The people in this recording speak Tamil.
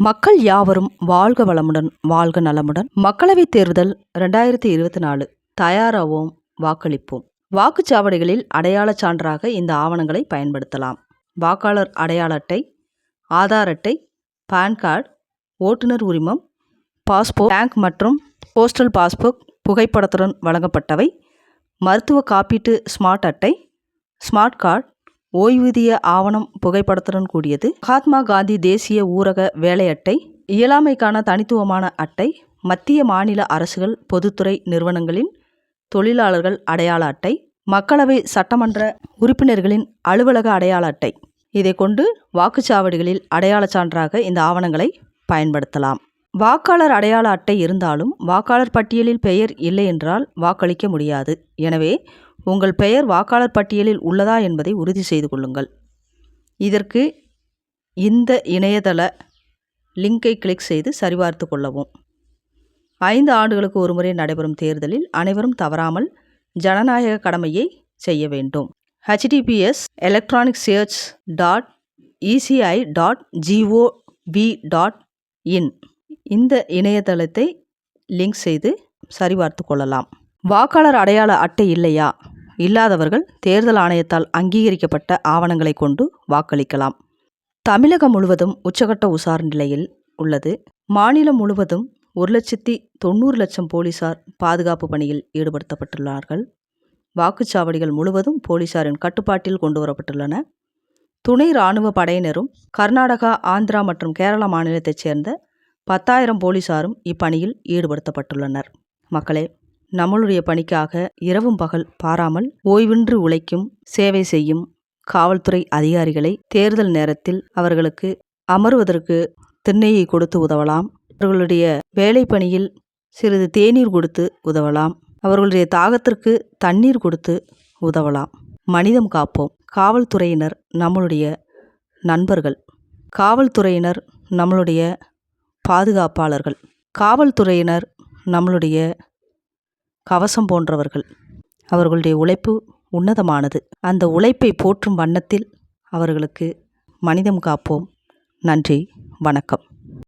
மக்கள் யாவரும் வாழ்க வளமுடன் வாழ்க நலமுடன். மக்களவைத் தேர்தல் ரெண்டாயிரத்தி இருபத்தி நாலு. தயாராவோம் வாக்களிப்போம். வாக்குச்சாவடிகளில் அடையாளச் சான்றாக இந்த ஆவணங்களை பயன்படுத்தலாம். வாக்காளர் அடையாள அட்டை ஆதார் அட்டை பான் கார்டு ஓட்டுநர் உரிமம் பாஸ்போர்ட் பேங்க் மற்றும் போஸ்டல் பாஸ்புக் புகைப்படத்துடன் வழங்கப்பட்டவை மருத்துவ காப்பீட்டு ஸ்மார்ட் அட்டை ஸ்மார்ட் கார்டு ஓய்வூதிய ஆவணம் புகைப்படத்துடன் கூடியது. மகாத்மா காந்தி தேசிய ஊரக வேலை அட்டை இயலாமைக்கான தனித்துவமான அட்டை மத்திய மாநில அரசுகள் பொதுத்துறை நிறுவனங்களின் தொழிலாளர்கள் அடையாள அட்டை மக்களவை சட்டமன்ற உறுப்பினர்களின் அலுவலக அடையாள அட்டை. இதை கொண்டு வாக்குச்சாவடிகளில் அடையாளச் சான்றாக இந்த ஆவணங்களை பயன்படுத்தலாம். வாக்காளர் அடையாள அட்டை இருந்தாலும் வாக்காளர் பட்டியலில் பெயர் இல்லை என்றால் வாக்களிக்க முடியாது. எனவே உங்கள் பெயர் வாக்காளர் பட்டியலில் உள்ளதா என்பதை உறுதி செய்து கொள்ளுங்கள். இதற்கு இந்த இணையதள லிங்கை கிளிக் செய்து சரிபார்த்து கொள்ளவும். ஐந்து ஆண்டுகளுக்கு ஒருமுறை நடைபெறும் தேர்தலில் அனைவரும் தவறாமல் ஜனநாயக கடமையை செய்ய வேண்டும். HTTPS electronic search dot ECI dot GOV dot in இந்த இணையதளத்தை லிங்க் செய்து சரிபார்த்து கொள்ளலாம். வாக்காளர் அடையாள அட்டை இல்லையா? இல்லாதவர்கள் தேர்தல் ஆணையத்தால் அங்கீகரிக்கப்பட்ட ஆவணங்களை கொண்டு வாக்களிக்கலாம். தமிழகம் முழுவதும் உச்சகட்ட உசார் நிலையில் உள்ளது. மாநிலம் முழுவதும் ஒரு லட்சத்தி தொண்ணூறு லட்சம் போலீசார் பாதுகாப்பு பணியில் ஈடுபடுத்தப்பட்டுள்ளார்கள். வாக்குச்சாவடிகள் முழுவதும் போலீசாரின் கட்டுப்பாட்டில் கொண்டு வரப்பட்டுள்ளன. துணை இராணுவ படையினரும் கர்நாடகா ஆந்திரா மற்றும் கேரளா மாநிலத்தைச் சேர்ந்த பத்தாயிரம் போலீசாரும் இப்பணியில் ஈடுபடுத்தப்பட்டுள்ளனர். மக்களே நம்மளுடைய பணிக்காக இரவும் பகல் பாராமல் ஓய்வின்றி உழைக்கும் சேவை செய்யும் காவல்துறை அதிகாரிகளை தேர்தல் நேரத்தில் அவர்களுக்கு அமர்வதற்கு திண்ணையை கொடுத்து உதவலாம். அவர்களுடைய வேலை பணியில் சிறிது தேநீர் கொடுத்து உதவலாம். அவர்களுடைய தாகத்திற்கு தண்ணீர் கொடுத்து உதவலாம். மனிதம் காப்போம். காவல்துறையினர் நம்மளுடைய நண்பர்கள். காவல்துறையினர் நம்மளுடைய பாதுகாப்பாளர்கள். காவல்துறையினர் நம்மளுடைய கவசம் போன்றவர்கள். அவர்களுடைய உழைப்பு உன்னதமானது. அந்த உழைப்பை போற்றும் வண்ணத்தில் அவர்களுக்கு மனிதம் காப்போம். நன்றி வணக்கம்.